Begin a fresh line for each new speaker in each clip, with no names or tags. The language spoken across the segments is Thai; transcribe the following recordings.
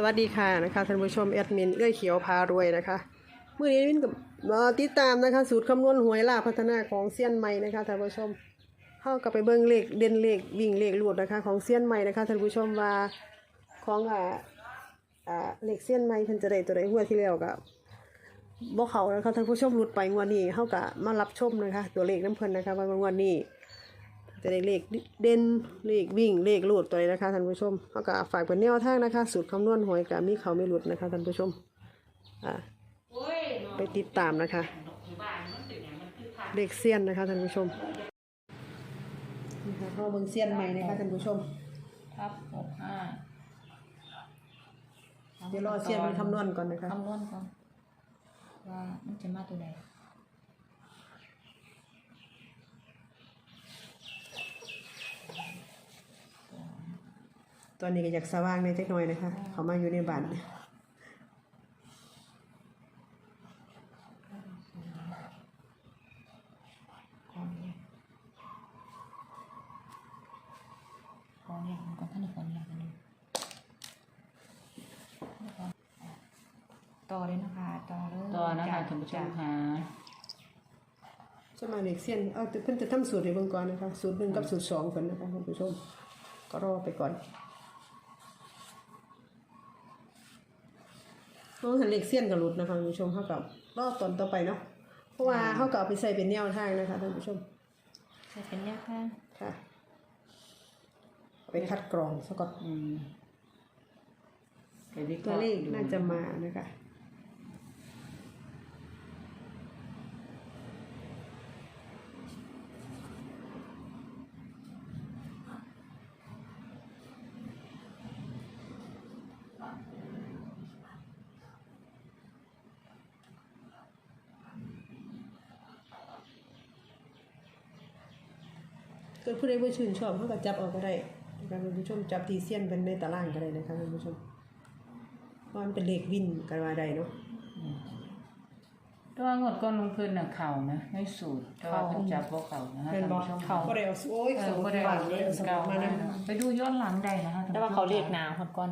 สวัสดีค่ะนะคะท่านผู้ชมแอดมินเอื้อยเขียวพารวยนะคะเมื่อนี้มินกับติดตามนะคะ สูตรคำนวณหวยลาพัฒนาของเซียนใหม่นะคะท่านผู้ชมเข้ากับไปเบิ้งเลขเด่นเลขวิ่งเลขลูดนะคะ ของเซียนใหม่นะคะท่านผู้ชมว่าของอ่าอ่าเลขเซียนใหม่เพิ่นจะได้ตัวใดงวที่แล้วกับบ่เขานะคะท่านผู้ชมหลุดไปงวดนี้เข้ากับมารับชมนะคะ ตัวเลขน้ำเพิ่นนะคะว่างวดนี้ จะได้เลขเด่นเลขวิ่งเลขหลุดตัวนี้นะคะท่านผู้ชมเขาก็ฝากเป็นแนวทางนะคะ สูตรคำนวณหวยกับมีเขาไม่หลุดนะคะท่านผู้ชมอ่าไปติดตามนะคะ เลขเซียนนะคะท่านผู้ชมนี่ค่ะเข้าเบิ่งเซียนใหม่นะคะท่านผู้ชม
ทับหกห้า
เดี๋ยวรอเซียนมันคำนวณก่อนนะคะ
คำนวณก่อนว่ามันจะมาตัวใด
ตอนนี้ก็อยากสว่างในเล็กน้อยนะคะ เขามาอยู่ในบ้าน
ก่อนเนี่ยก่อนอย่างก่อนท่านก่อนอย่างนึงต่อเลยนะคะต่อเลย
ต่อนะคะท่านผู้ชมค่ะ
จะมาเลขเซียนเอาแต่เพิ่นจะทำสูตรให้เบิ่งก่อนนะคะ สูตรหนึ่งกับสูตรสองก่อนนะคะท่านผู้ชมก็รอไปก่อน น้องหันเลขเซียนกับหลุดนะคะท่านผู้ชมเท่ากับรอบตอนต่อไปเนาะเพราะว่าเขาก็เอาไปใส่เป็นแนวทางนะคะท่านผู้ชม
ใส่เป็นแนวข้าง
ค่ะเอาไปคัดกรองซะก่อน
อืมไปวิค
ตัว
ราะห์
เลข
ดู
น่าจะมานะคะ เกิดผู้ใดบ่ชื่นชอบเขาก็จับเออกก็ได้นะคะท่านผู้ชมจับตีเซียนเป็นในตารางก็ได้นะคะท่านผู้ชมเพราะมันเป็นเลขวินกันว่าได้เนาะ
แตัวางดก้อนลงพื้นน่ะเข่านะในสูตรแต่ว่าเพิ่นจับบ่เข่านะคะ
เป็น
ท่าน
บ่
ผู้ชม
เขาก็ได้เอาโอ้ย
เอ
ส
อ
มุ
บ่
ด
ได้
บา
เอา
น
เล
เลย
ข
สมุ
เก่า
ดมา
มา
นะ
นะ ไปดูย้อนหลังได้นะคะท่น
แต่
ผู้ชม
ว่าเขาเรียกหนาวคนก่อน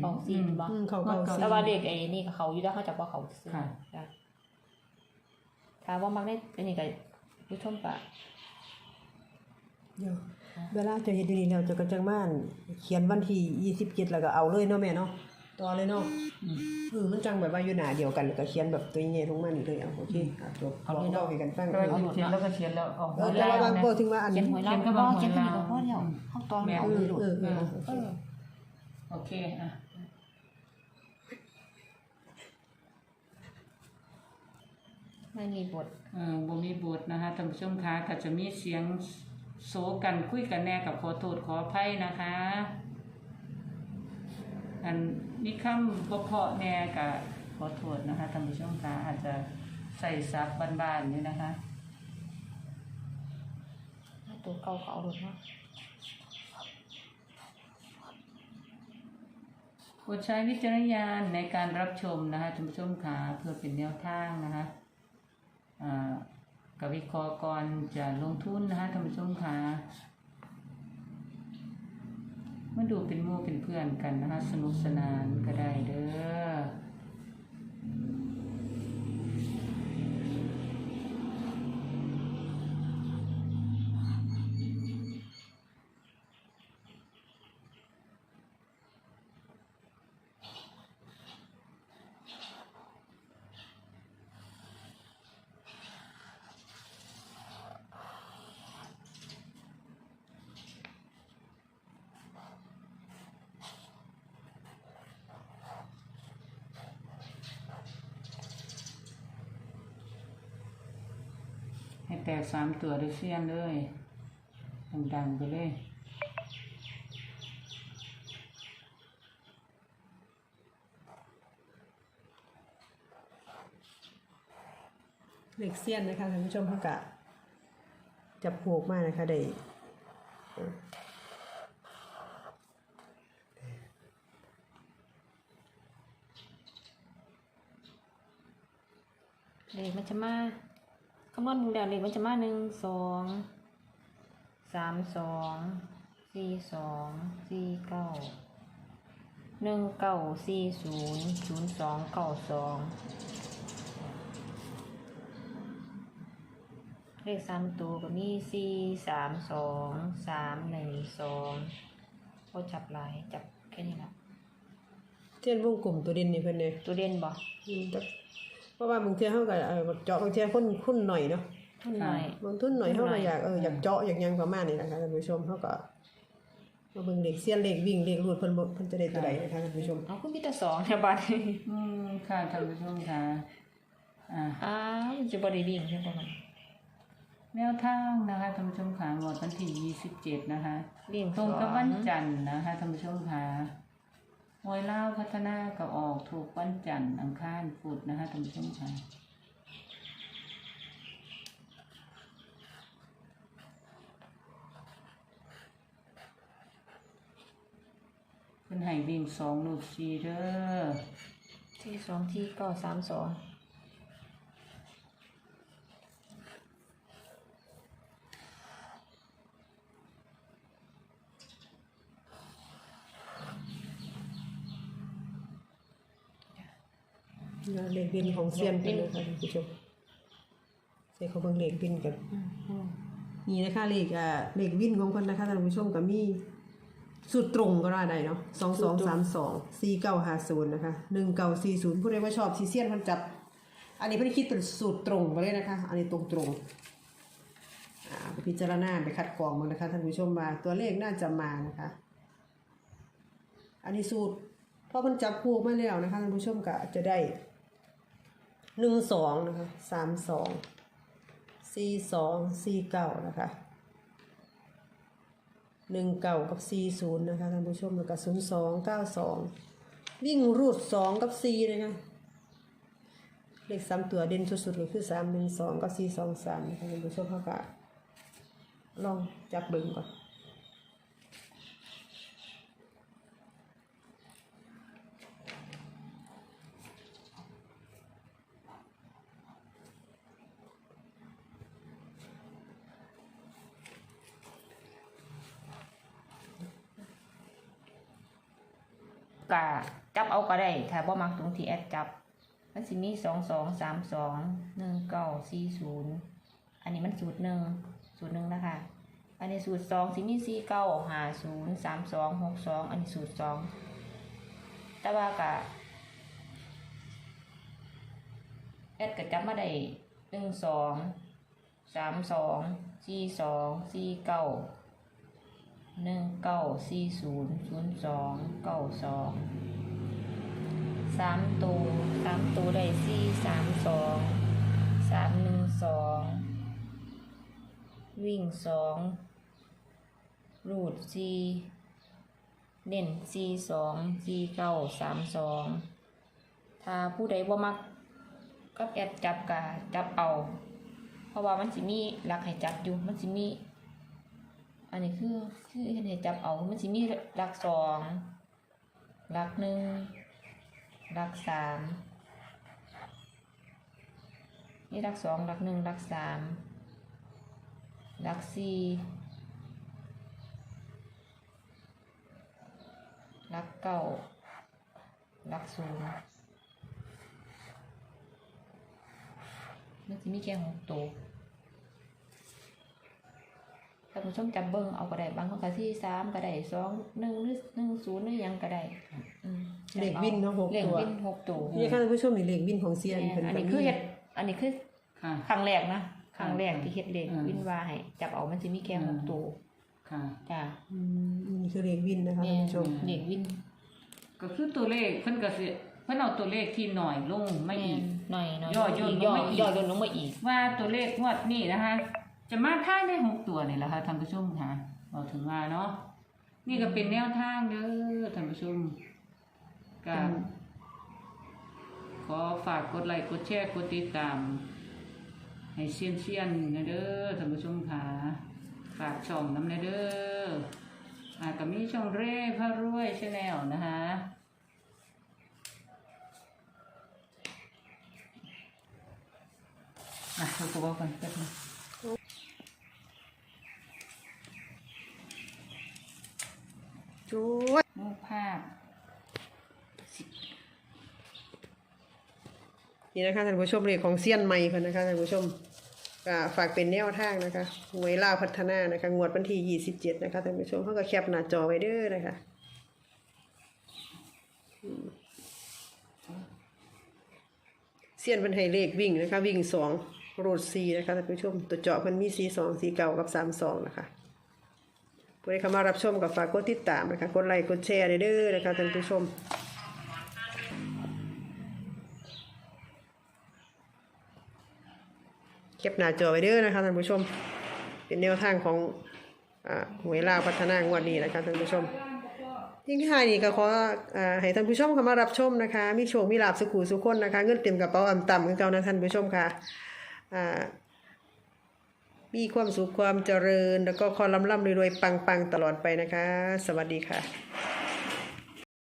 เขาซีนบ่
อืมเขาก็เอา
แต่ว่าเรียกไอ้นี่ก็เขาอยู่แล้วเขาจะว่าเขาซื้อ
ค่ะ
จ้ะถามว่ามักได้อันนี้ก็ผู้ชมปะ
เดี๋ยวเวลาจะเฮ็ดดีๆแล้วจะก็จังม่านเขียนวันที่27แล้วก็เอาเลยเนาะแม่เนาะต่อเลยเนาะ
อืม
เออมันจังแบบว่าอยู่หน้าเดียวกันแล้วก็เขียนแบบตัวใหญ่ลงมานี่เลยเอาโอเคอะจบเอาเล่าให้กันฟัง
ก็
เออ
เขียนแล้วก็เขียนแล้วออก
เออแต่ว่าบางบ่ถึงว่าอัน
เขีย
นี้
นหวยเรา
เขียนก็
ก็
บาง
เขียน
หวย
ที่
ลาว
ก็พอแล้วเข้าตอน
เอ
เอา
อ
เลยลูก
เออเออ
เออ
โอเคอะ
ไม่มีบท
เออบ่มีบทนะคะท่านผู้ชมคะก็จะมีเสียง โซกันคุยกันแน่กับขอโทษขออภัยนะคะ อันมีคำบ่เพาะแน่ก็ขอโทษนะคะท่านผู้ชมคะอาจจะใส่ซับบ้านๆนี่นะคะ
ตัวเก่าเขาเอาหลุดเนาะ
โปรดใช้วิจารณญาณในการรับชมนะคะท่านผู้ชมค่ะเพื่อเป็นแนวทางนะคะอ่า กับวิเคราะห์ก่อนจะลงทุนนะคะท่านผู้ชมค่ะมาดูเป็นมู่เป็นเพื่อนกันนะคะสนุกสนานก็ได้เด้อ ตกสามตัวด้วยเสียงเลยดังๆไปเลย
เลขเซียนนะคะท่านผู้ชมเขาก็จับผูกมากนะคะได้เออ
เลขมันจะมา คำนวณมึงเดียวเลขมันจะมาหนึ่งสองสามสองสี่สองสี่เก้าหนึ่งเก้าสี่ศูนย์ศูนย์สองเก้าสองเลขสามตัวก็มีสี่สามสองสามหนึ่งสองก็จับหลายจับแค่นี้ละ
เช่นวงกลมตัวเด่นนี่เพิ่นเนี่ย
ตัวเด่นบ่
อืมแต่เพ ราะว่าบางเทีเฮาก็เออเจาะบางเทีคนคุ้นหน่อยเนาะ
ทุนหน่อย
บางทุนหน่อยเฮาก็อยากเอออยากเจาะอยากหยังประมาณนี้นะคะท่านผู้ชมเฮาก็มาเบิ่งเลขเสี้ยนเลขวิ่งเลขรูดเพิ่นบ่เพิ่นจะได้ตัวใดนะคะท่านผู้ชม
เอาคุณพี่ตาสองเนี่ยบัดนี้
อืมค่ะท่านผู้ชมค่ะอ่า
อ้าวมันจะบริวิ่งใช่ปะมัน
แนวทางนะคะท่านผู้ชมค่ะหมดวันที่27นะคะ
วิ่ง
ตรงกับ
สอ
วันจันทร์นะคะท่านผู้ชมค่ะ มวยเล่าพัฒนาก็ออกถูกวันจันทร์อังคารพุธนะคะท่านผู้ชมค่ะเป็นให้วิ่งสองลูกชีเด้อ
ที่สองที่ก็สามสอง
นะเลขวินของเซียนเพิ่นนะคะท่านผู้ชมใส่เขาเบิ่งเลขวินกัน นี่นะคะเลขอ่าเลขวินของเพิ่นนะคะท่านผู้ชมก็มีสูตรตรงก็ได้ได้เนาะสองสองสามสองสี่เก้าห้าศูนย์นะคะหนึ่งเก้าสี่ศูนย์ผู้ใดว่าชอบซีเซียนเพิ่นจับ อันนี้เพิ่นคิดเป็นสูตรตรงไปเลยนะคะ อันนี้ตรงตรงๆอ่าไปพิจารณาไปคัดกรองมานะคะท่านผู้ชมมาตัวเลขน่าจะมานะคะ อันนี้สูตรพอเพิ่นจับคู่มาแล้วนะคะท่านผู้ชมก็จะได้ หนึ่งสองนะคะสามสองสี่สองสี่เก้านะคะหนึ่งเก้ากับสี่ศูนย์นะคะท่านผู้ชมแล้วก็ศูนย์สองเก้าสองวิ่งรูดสองกับสี่เลยนะเลขสามตัวเด่นสุดๆเลยคือสามหนึ่งสองกับสี่สองสามนะคะท่านผู้ชมเขาก็ลองจับเบิ่งก่อน
กะจับเอาก็ได้ถ้าบ่มักตรงที่แอดจับ มันสิมีสองสองสามสองหนึ่งเก้าสี่ศูนย์อันนี้มันสูตรหนึ่งสูตรหนึ่งนะคะอันนี้สูตรสองสิมีสี่เก้าห้าศูนย์สามสองหกสองอันนี้สูตรสองแต่ว่ากะแอดก็จับมาได้หนึ่งสองสามสองสี่สองสี่เก้า หนึ่งเก้าสี่ศูนย์ศูนย์สองเก้าสองสามตัวสามตัวได้สี่สามสองสามหนึ่งสองวิ่งสองรูดสี่เน้นสี่สองสี่เก้าสามสองถ้าผู้ใดบ่มักก็แอดจับกะจับเอา เพราะว่ามันสิมีหลักให้จับอยู่มันสิมี อันนี้คือคือเห็นให้จับเอามันสิมีหลักสองหลักหนึ่งหลักสามนี่หลักสองหลักหนึ่งหลักสามหลักสี่หลักเก้าหลักศูนย์มันสิมีแค่หกตัว ท่านผู้ชมจำเบิ้งเอาก็ได้บางคนก็ที่สามก็ได้สองหนึ่งหรือหนึ่งศูนย์หรือหยังก็ได้อืม
เลขวินเนาะหก
เลข
ตัว
วินหกตัว
นี่ค่ะท่านผู้ชมนี่เลขวินของเซียนเพิ่น
อัน
ก็
นี้
มี
คือเฮ็ดอันนี้คือ
ค่ะ
ครั้งแรกนะครั้งแรกที่เฮ็ดเลข
อืม
วินว่าให้จับเอามันจะมีแค่
อืม
หกตัว
ค่ะ
จ้ะ
อืมนี่คือเลขวินนะคะ
แม่
ท่านผู้ชม
เลขวิน
ก็คือตัวเลขเพิ่นก็สิเพิ่นเอาตัวเลขที่หน่อยลงไม่อีก
หน่อยหน่อย
ย่อย่นลง
ย่อ
มาอีก
ย่อย่นลงมาอีก
ว่าตัวเลขงวดนี้นะคะ จะมาท่ายในหกตัวนี่แหละค่ะท่านผู้ชมค่ะบอกถึงว่าเนาะนี่ก็เป็นแนวทางเด้อท่านผู้ชมก็ขอฝากกดไลค์กดแชร์กดติดตาม ให้เซียนเซียนๆนะเด้อท่านผู้ชมค่ะฝากช่องน้ำนะเด้ออ่าก็มีช่องเร่พระรวยชาแนลนะคะอะเราก็บอกกันแป๊บนึง
จุด
รูปภาพ
นี่นะคะท่านผู้ชมเรียกของเซียนใหม่ค่ะนะคะท่านผู้ชมฝากเป็นแนวทางนะคะหวยล่าพัฒนานะคะงวดวันที่ 27 นะคะท่านผู้ชมเขาก็แคปหน้าจอไว้เด้อนะคะเซียนเป็นไฮเลขวิ่งนะคะ วิ่งสองโรดซีนะคะท่านผู้ชม ตัวเจาะมันมีซีสองสีเก่ากับสามสองนะคะ ผู้ใดเข้ามารับชมก็ฝากกดติดตามนะคะกดไลค์กดแชร์เด้อนะคะท่านผู้ชมเก็บหน้าจอไว้เด้อนะคะท่านผู้ชม เป็นแนวทางของหวยลาวพัฒนางวดนี้นะคะท่านผู้ชมยิ่งท้ายนี่ก็ขออให้ท่านผู้ชมเข้ามารับชมนะคะ มีโชคมีลาบสุขูสุขคนนะคะ เงินเต็มกระเป๋าอ่ำต่ำคือเก่านะท่านผู้ชมค่ะอ่า มีความสุขความเจริญ แล้วก็ความร่ำร่ำรวยๆปังๆ ตลอดไปนะคะ สวัสดีค่ะ